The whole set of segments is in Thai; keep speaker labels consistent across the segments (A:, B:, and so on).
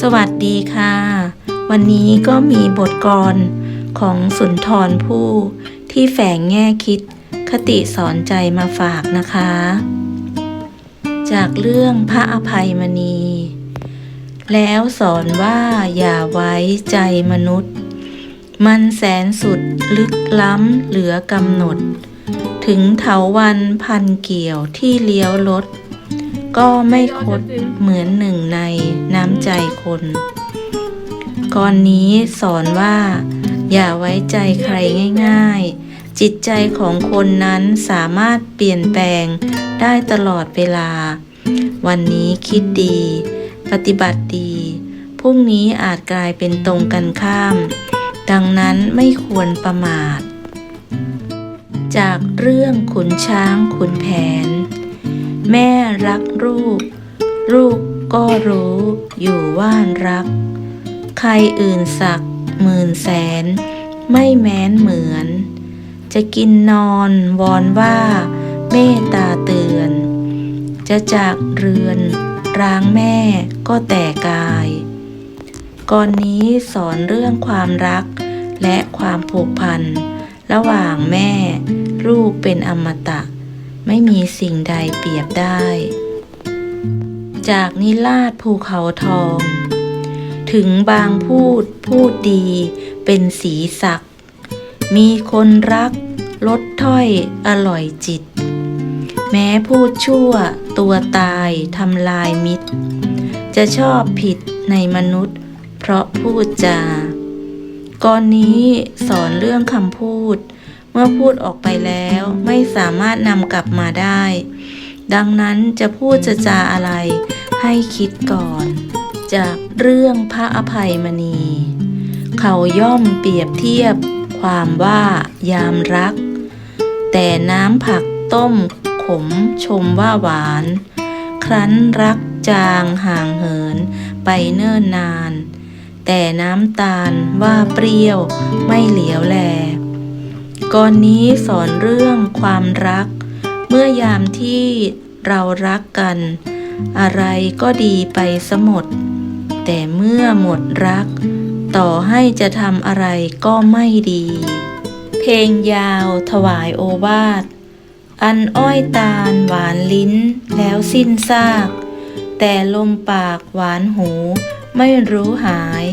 A: สวัสดีค่ะ วันนี้ก็มีบทกลของสุนทรผู้ที่แฝงแง่คิดคติสอนใจมาฝากนะคะ จากเรื่องพระอภัยมณี แล้วสอนว่าอย่าไว้ใจมนุษย์ มันแสนสุดลึกล้ำเหลือกำหนด ถึงเถาวันพันเกี่ยวที่เลี้ยวรถ ก็ไม่คดเหมือนหนึ่งในน้ำใจคนก่อนนี้สอนว่า อย่าไว้ใจใครง่าย ๆ จิตใจของคนนั้นสามารถเปลี่ยนแปลงได้ตลอดเวลา วันนี้คิดดี ปฏิบัติดี พรุ่งนี้อาจกลายเป็นตรงกันข้าม ดังนั้นไม่ควรประมาท จากเรื่องขุนช้างขุนแผน แม่รักลูก ลูกก็รู้อยู่ว่านรัก ใครอื่นสักหมื่นแสน ไม่แม้นเหมือน จะกินนอนวอนว่าเมตตาเตือน จะจากเรือนร้างแม่ก็แต่กาย ก่อนนี้สอนเรื่องความรักและความผูกพัน ระหว่างแม่ลูกเป็นอมตะ ไม่มีสิ่งใดเปรียบได้ จากนิราชภูเขาทอง ถึงบางพูดพูดดี เป็นสีสัก มีคนรักลดถ้อยอร่อยจิต แม้พูดชั่วตัวตายทำลายมิตร จะชอบผิดในมนุษย์ เพราะพูดจาก่อนนี้สอนเรื่องคำพูด มื่อพูดออกไปแล้วไม่สามารถนำกลับมาได้ ดังนั้นจะพูดจะจาอะไร ให้คิดก่อน จากเรื่องพระอภัยมณี เขาย่อมเปรียบเทียบความว่ายามรัก แต่น้ำผักต้มขมชมว่าหวาน ครั้นรักจางห่างเหินไปเนิ่นนาน แต่น้ำตาลว่าเปรี้ยวไม่เหลียวแล ก่อนนี้สอนเรื่องความรัก เมื่อยามที่เรารักกัน อะไรก็ดีไปสมด แต่เมื่อหมดรัก ต่อให้จะทำอะไรก็ไม่ดี เพลงยาวถวายโอวาท อันอ้อยตาลหวานลิ้นแล้วสิ้นซาก แต่ลมปากหวานหูไม่รู้หาย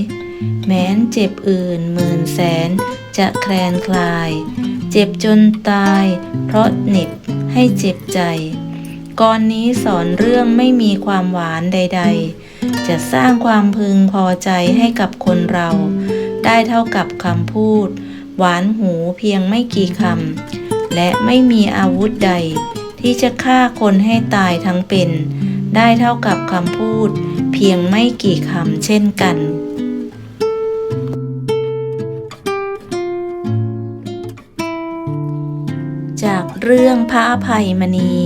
A: แม้นเจ็บอื่นหมื่นแสน จะแคลนคลาย เจ็บจนตาย เพราะเหน็บให้เจ็บใจก่อนนี้สอนเรื่องไม่มีความหวานใด ๆ จะสร้างความพึงพอใจให้กับคนเรา ได้เท่ากับคำพูด หวานหูเพียงไม่กี่คำและไม่มีอาวุธใด ที่จะฆ่าคนให้ตายทั้งเป็น ได้เท่ากับคำพูด เพียงไม่กี่คำเช่นกัน เรื่องพระอภัยมณี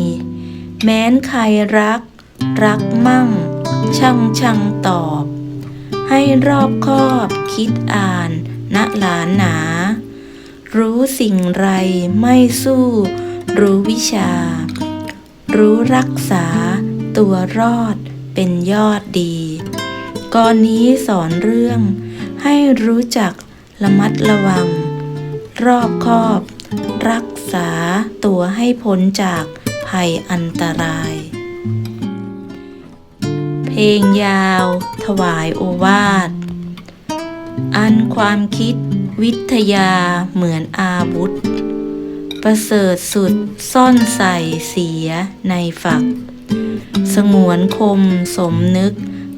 A: แม้นใครรัก รักมั่ง ช่างช่างตอบ ให้รอบคอบคิดอ่านณหลานหนา รู้สิ่งไรไม่สู้ รู้วิชา รู้รักษาตัวรอดเป็นยอดดีก่อนนี้สอนเรื่องให้รู้จักระมัดระวัง รอบคอบ รัก ษาตัวให้พ้นจากภัยอันตราย เพลงยาว ถวายโอวาท อันความคิดวิทยาเหมือนอาวุธ ประเสริฐสุดซ่อนใส่เสียในฝัก สงวนคมสมนึก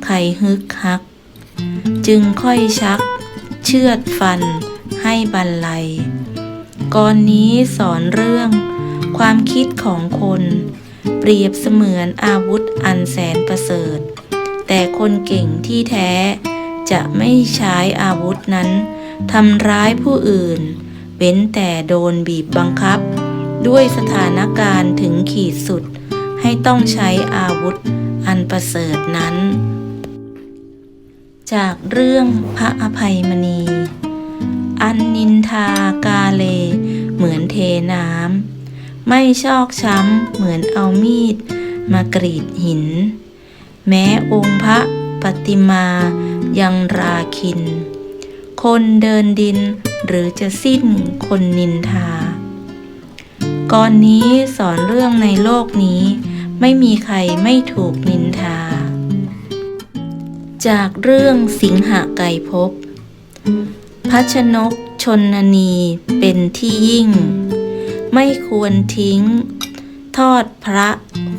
A: ใครฮึกฮัก จึงค่อยชัก เชือดฟันให้บรรลัย ก่อนนี้สอนเรื่อง ความคิดของคน เปรียบเสมือนอาวุธอันแสนประเสริฐ แต่คนเก่งที่แท้ จะไม่ใช้อาวุธนั้นทำร้ายผู้อื่น เว้นแต่โดนบีบบังคับ ด้วยสถานการณ์ถึงขีดสุด ให้ต้องใช้อาวุธอันประเสริฐนั้น จากเรื่องพระอภัยมณี อันนินทากาเล เหมือนเทน้ำไม่ชอกช้ำเหมือนเอามีด มากรีดหิน แม้องค์พระปฏิมายังราคิน คนเดินดินหรือจะสิ้นคนนินทาก่อนนี้สอนเรื่องในโลกนี้ ไม่มีใครไม่ถูกนินทา จากเรื่องสิงหะไก่พบ พัชนกชนนีเป็นที่ยิ่ง ไม่ควรทิ้ง ทอดพระ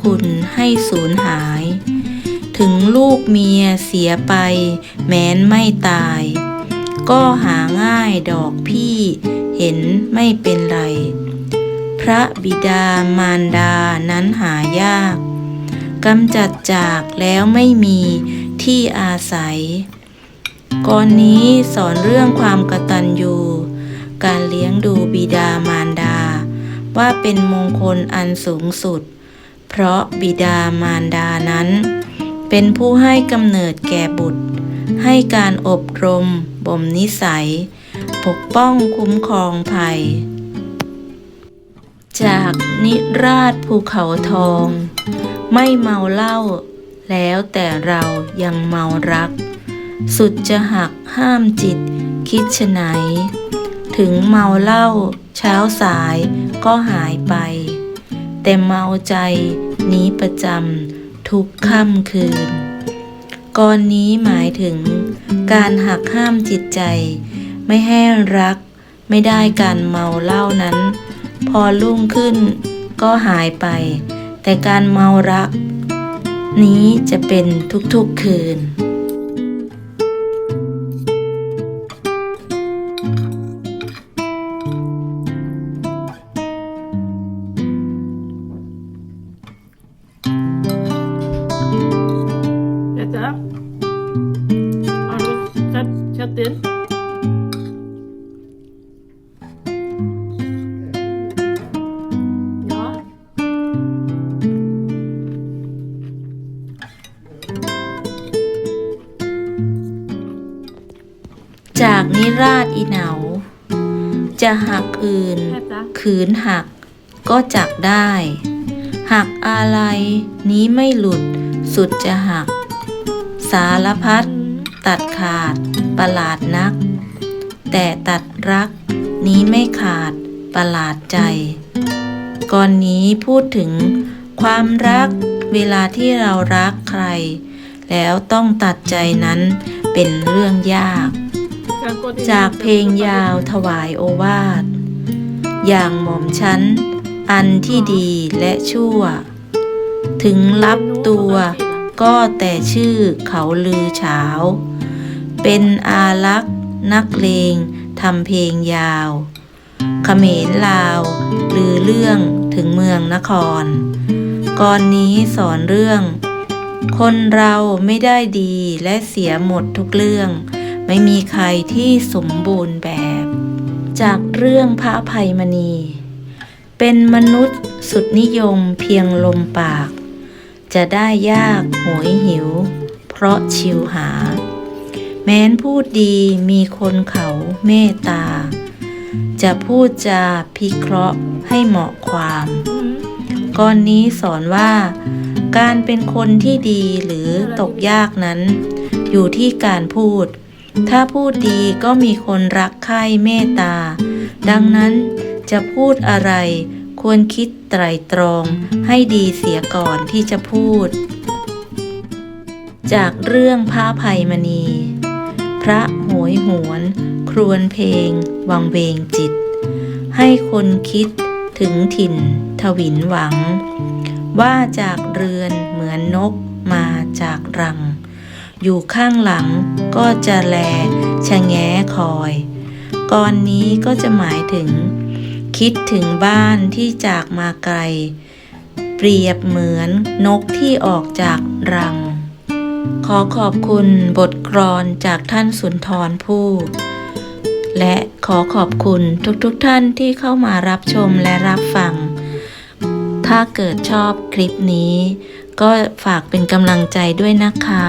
A: คุณให้สูญหาย ถึงลูกเมียเสียไป แม้นไม่ตาย ก็หาง่ายดอกพี่เห็นไม่เป็นไร พระบิดามารดานั้นหายากกำจัดจากแล้วไม่มีที่อาศัย ก่อนนี้สอนเรื่องความกตัญญู การเลี้ยงดูบิดามารดา ว่าเป็นมงคลอันสูงสุด เพราะบิดามารดานั้น เป็นผู้ให้กำเนิดแก่บุตร ให้การอบรม บ่มนิสัย ปกป้องคุ้มครองภัย จากนิราชภูเขาทอง ไม่เมาเหล้าแล้วแต่เรายังเมารัก สุดจะหักห้ามจิต คิดฉไหน ถึงเมาเหล้าเช้าสายก็หายไป แต่เมาใจนี้ประจำทุกค่ำคืนก่อนนี้หมายถึง การหักห้ามจิตใจ ไม่ให้รัก ไม่ได้การเมาเหล้านั้น พอรุ่งขึ้นก็หายไป แต่การเมารัก นี้จะเป็นทุกๆคืน
B: sett, sett in? Ja.
A: จากนิราชอีเหนาจะหักอื่น
B: Detta.
A: ขืนหัก ก็จักได้ หักอะไรนี้ไม่หลุด สุดจะหัก สารพัดตัดขาด ประหลาดนัก แต่ตัดรักนี้ไม่ขาดประหลาดใจ ก่อนนี้พูดถึงความรักเวลาที่เรารักใคร แล้วต้องตัดใจนั้นเป็นเรื่องยาก จากเพลงยาวถวายโอวาท อย่างหม่อมชั้น อันที่ดีและชั่ว ถึงรับตัวก็แต่ชื่อเขาลือเฉา เป็นอารักษ์นักเลงทำเพลงยาว เขมรลาวลือเรื่องถึงเมืองนครก่อนนี้สอนเรื่อง คนเราไม่ได้ดีและเสียหมดทุกเรื่อง ไม่มีใครที่สมบูรณ์แบบ จากเรื่องพระภัยมณี เป็นมนุษย์สุดนิยมเพียงลมปาก จะได้ยากโหยหิว เพราะชิวหา แม้นพูดดีมีคนเขาเมตตา จะพูดจาพิเคราะห์ให้เหมาะความก่อนนี้สอนว่า การเป็นคนที่ดีหรือตกยากนั้น อยู่ที่การพูด ถ้าพูดดีก็มีคนรักใคร่เมตตา ดังนั้นจะพูดอะไรควรคิดไตรตรองให้ดีเสียก่อนที่จะพูด จากเรื่องพระภัยมณี พระโหยหวน ครวนเพลง วังเวงจิต ให้คนคิดถึงถิ่นทวินหวัง ว่าจากเรือนเหมือนนกมาจากรัง อยู่ข้างหลังก็จะแลชะแงคอยก่อนนี้ก็จะหมายถึง คิดถึงบ้านที่จากมาไกล เปรียบเหมือนนกที่ออกจากรัง อขอบคุณบทกรอนจากท่านสุนทรภู่และขอขอบคุณทุกๆทท่านที่เข้ามารับชมและรับฟัง ถ้าเกิดชอบคลิปนี้ ก็ฝากเป็นกำลังใจด้วยนะคะ